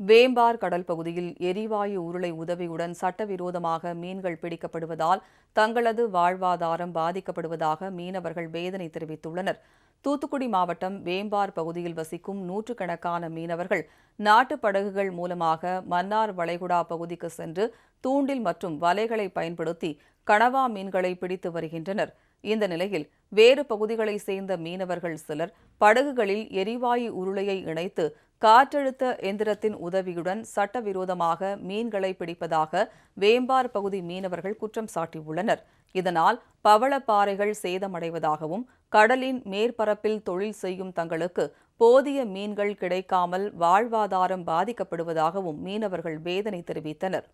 வேம்பார் கடல் பகுதியில் எரிவாயு உருளை உதவியுடன் சட்டவிரோதமாக மீன்கள் பிடிக்கப்படுவதால் தங்களது வாழ்வாதாரம் பாதிக்கப்படுவதாக மீனவர்கள் வேதனை தெரிவித்துள்ளனர். தூத்துக்குடி மாவட்டம் வேம்பார் பகுதியில் வசிக்கும் நூற்றுக்கணக்கான மீனவர்கள் நாட்டுப் படகுகள் மூலமாக மன்னார் வளைகுடா பகுதிக்கு சென்று தூண்டில் மற்றும் வலைகளை பயன்படுத்தி கணவா மீன்களை பிடித்து வருகின்றனர். இந்த நிலையில் வேறு பகுதிகளை சேர்ந்த மீனவர்கள் சிலர் படகுகளில் எரிவாயு உருளையை இணைத்து காற்றழுத்த எந்திரத்தின் உதவியுடன் சட்டவிரோதமாக மீன்களை பிடிப்பதாக வேம்பார் பகுதி மீனவர்கள் குற்றம் சாட்டியுள்ளனர். இதனால் பவளப்பாறைகள் சேதமடைவதாகவும் கடலின் மேற்பரப்பில் தொழில் செய்யும் தங்களுக்கு போதிய மீன்கள் கிடைக்காமல் வாழ்வாதாரம் பாதிக்கப்படுவதாகவும் மீனவர்கள் வேதனை தெரிவித்தனர்.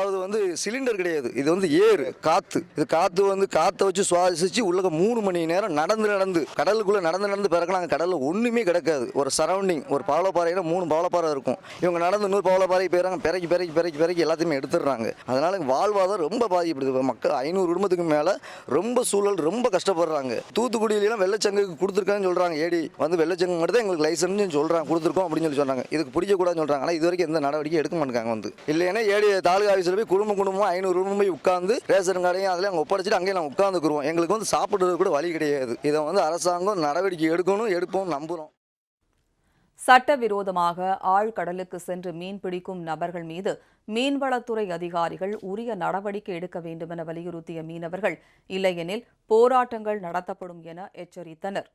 அதாவது வந்து சிலிண்டர் கிடையாது. இது வந்து ஏர் காத்து. இது காத்து வந்து காத்தை வச்சு சுவாசிச்சு உள்ள மூணு மணி நேரம் நடந்து நடந்து கடலுக்குள்ள நடந்து நடந்து பிறக்கினாங்க கடலில் ஒன்றுமே கிடக்காது. ஒரு சரௌண்டிங் ஒரு பவளப்பாறையில மூணு பவளப்பாறை இருக்கும். இவங்க நடந்து நூறு பவளப்பாறை போயிறாங்க பிறக்கி பிறகு பிறகு பிறகு எல்லாத்தையுமே எடுத்துடுறாங்க. அதனால வாழ்வாதாரம் ரொம்ப பாதிக்கப்படுது. மக்கள் ஐநூறு குடும்பத்துக்கு மேல ரொம்ப சூழல் ரொம்ப கஷ்டப்படுறாங்க. தூத்துக்குடியிலாம் வெள்ளச்சங்குக்கு கொடுத்துருக்காங்கன்னு சொல்றாங்க. ஏடி வந்து வெள்ளச்சங்கு மட்டும் தான் எங்களுக்கு லைசன்ஸ் சொல்றாங்க. கொடுத்துருக்கோம் அப்படின்னு சொல்லி சொன்னாங்க. இதுக்கு பிடிக்கக்கூடாதுன்னு சொல்றாங்க. ஆனால் இது வரைக்கும் எந்த நடவடிக்கை எடுக்க மாட்டாங்க வந்து. இல்லைன்னா ஏடி தாலுகா ஆஃபீஸில் போய் குடும்ப குடும்பம் ஐநூறு ரூபாய் போய் உட்காந்து ரேஷன் கடையும் அதில் அங்கே ஒப்படைச்சிட்டு அங்கேயே நாங்கள் உட்காந்துக்குருவோம் எங்களுக்கு வந்து சாப்பிட்றது கூட வழி கிடையாது. இதை வந்து அரசாங்கம் நடவடிக்கை எடுக்கணும் எடுப்போம் நம்புகிறோம் சட்டவிரோதமாக ஆழ்கடலுக்கு சென்று மீன் பிடிக்கும் நபர்கள் மீது மீன்வளத்துறை அதிகாரிகள் உரிய நடவடிக்கை எடுக்க வேண்டுமென வலியுறுத்திய மீனவர்கள் இல்லையெனில் போராட்டங்கள் நடத்தப்படும் என எச்சரித்தனர்.